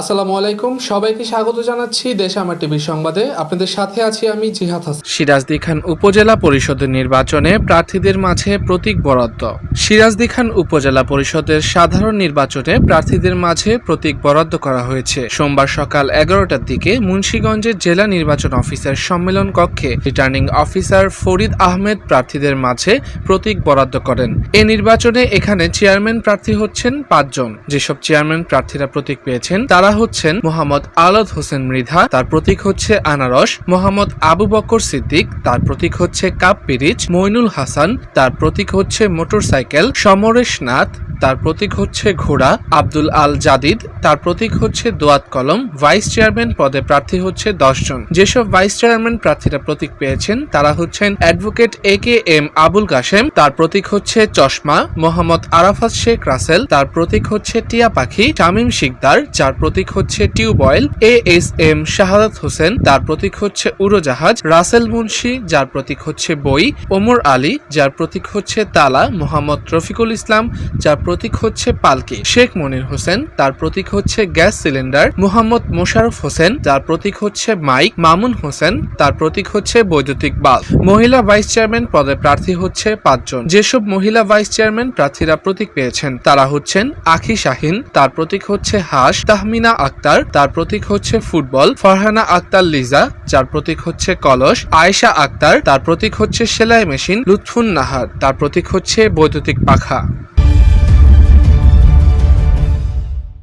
আসসালামু আলাইকুম, সবাইকে স্বাগত জানাচ্ছি দেশ আমার টিভি সংবাদে। আপনাদের সাথে আছি আমি জিহাদ হাসান। সিরাজদি খান উপজেলা পরিষদের নির্বাচনে প্রার্থীদের মাঝে প্রতীক বরাদ্দ। সিরাজদি খান উপজেলা পরিষদের সাধারণ নির্বাচনে প্রার্থীদের মাঝে প্রতীক বরাদ্দ করা হয়েছে। সোমবার সকাল এগারোটার দিকে মুন্সীগঞ্জের জেলা নির্বাচন অফিসার সম্মেলন কক্ষে রিটার্নিং অফিসার ফরিদ আহমেদ প্রার্থীদের মাঝে প্রতীক বরাদ্দ করেন। এ নির্বাচনে এখানে চেয়ারম্যান প্রার্থী হচ্ছেন পাঁচজন। যেসব চেয়ারম্যান প্রার্থীরা প্রতীক পেয়েছেন, তারা হচ্ছেন মোহাম্মদ আলাদ হোসেন মৃধা, তার প্রতীক হচ্ছে আনারস, মোহাম্মদ আবু বকর সিদ্দিক, তার প্রতীক হচ্ছে কাপ পিরিচ, মইনুল হাসান, তার প্রতীক হচ্ছে মোটরসাইকেল, সমরেশ নাথ তার প্রতীক হচ্ছে ঘোড়া আব্দুল আল জাদিদ। তার প্রতীক হচ্ছে দোয়াত কলম। ভাইস চেয়ারম্যান পদে প্রার্থী হচ্ছে জন। যেসব ভাইস চেয়ারম্যান প্রার্থীরা প্রতীক পেয়েছেন, তারা হচ্ছেন advocate A K M Abul Kashem. তার প্রতীক হচ্ছে চশমা, মোহাম্মদ আরাফাত শেখ রাসেল। তার প্রতীক হচ্ছে টিয়া পাখি, শামীম শিকদার। যার প্রতীক হচ্ছে tubewell A S M Shahadat Hossain. তার প্রতীক হচ্ছে উড়োজাহাজ, রাসেল মুন্সি। যার প্রতীক হচ্ছে বই, ওমর আলী। যার প্রতীক হচ্ছে তালা, মোহাম্মদ রফিকুল ইসলাম। যার প্রতীক হচ্ছে পালকি। শেখ মনির হোসেন, তার প্রতীক হচ্ছে গ্যাস সিলিন্ডার। মোহাম্মদ মোশারফ হোসেন, যার প্রতীক হচ্ছে মাইক। মামুন হোসেন, তার প্রতীক হচ্ছে বৈদ্যুতিক বাল্ব। মহিলা ভাইস চেয়ারম্যান পদে প্রার্থী হচ্ছে পাঁচজন। যেসব মহিলা ভাইস চেয়ারম্যান প্রার্থীরা প্রতীক পেয়েছেন, তারা হচ্ছেন আখি শাহিন, তার প্রতীক হচ্ছে হাঁস। তাহমিনা আক্তার, তার প্রতীক হচ্ছে ফুটবল। ফারহানা আক্তার লিজা, যার প্রতীক হচ্ছে কলস। আয়েশা আক্তার, তার প্রতীক হচ্ছে সেলাই মেশিন। লুৎফুন নাহার, তার প্রতীক হচ্ছে বৈদ্যুতিক পাখা।